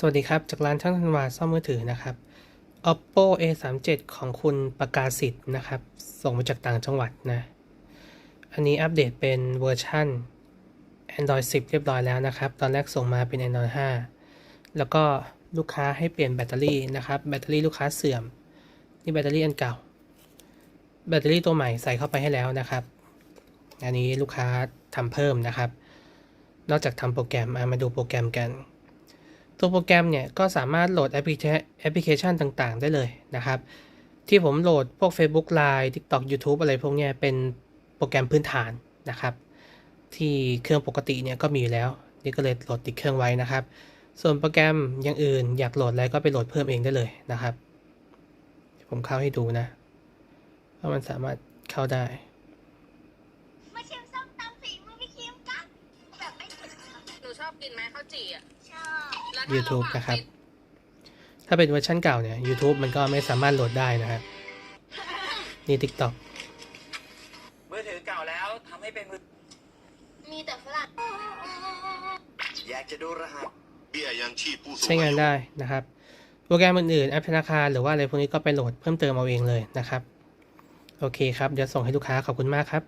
สวัสดีครับ จากร้านช่างธันวาซ่อมมือถือนะครับ oppo a 3 7ของคุณประกาศสิทธิ์นะครับ ส่งมาจากต่างจังหวัดนะ อันนี้อัปเดตเป็นเวอร์ชัน android 10 เรียบร้อยแล้วนะครับ ตอนแรกส่งมาเป็น android 5 แล้วก็ลูกค้าให้เปลี่ยนแบตเตอรี่นะครับ แบตเตอรี่ลูกค้าเสื่อม นี่แบตเตอรี่อันเก่า แบตเตอรี่ตัวใหม่ใส่เข้าไปให้แล้วนะครับ อันนี้ลูกค้าทำเพิ่มนะครับ นอกจากทำโปรแกรมอะมาดูโปรแกรมกัน ตัวโปรแกรมเนี่ยก็สามารถโหลดแอปพลิเคแอปพลิเคชันต่างๆ ได้เลยนะครับ ที่ผมโหลดพวก Facebook Line TikTok YouTube อะไรพวกเนี้ยเป็นโปรแกรมพื้นฐานนะครับ ที่เครื่องปกติเนี่ยก็มีอยู่แล้ว นี่ก็เลยโหลดติดเครื่องไว้นะครับ ส่วนโปรแกรมอย่างอื่นอยากโหลดอะไรก็ไปโหลดเพิ่มเองได้เลยนะครับ ผมเข้าให้ดูนะว่ามันสามารถเข้าได้ อบกินไหมข้าวจี่อะชอบ แล้วถ้า YouTube เาหมักนะครับไปถ้าเป็นเวอร์ชันเก่าเนี่ย YouTube มันก็ไม่สามารถโหลดได้นะครับนี่ TikTok มือถือเก่าแล้วทำให้เป็นมือมีแต่ฝรั่งอยากจะดูรหัส เบี้ยยังชีพผู้สูงใช้งานอายุได้นะครับ โปรแกรมอื่นๆแอปธนาคารหรือว่าอะไรพวกนี้ก็ไปโหลดเพิ่มเติมเอาเองเลยนะครับ โอเคครับ เดี๋ยวส่งให้ลูกค้าขอบคุณมากครับ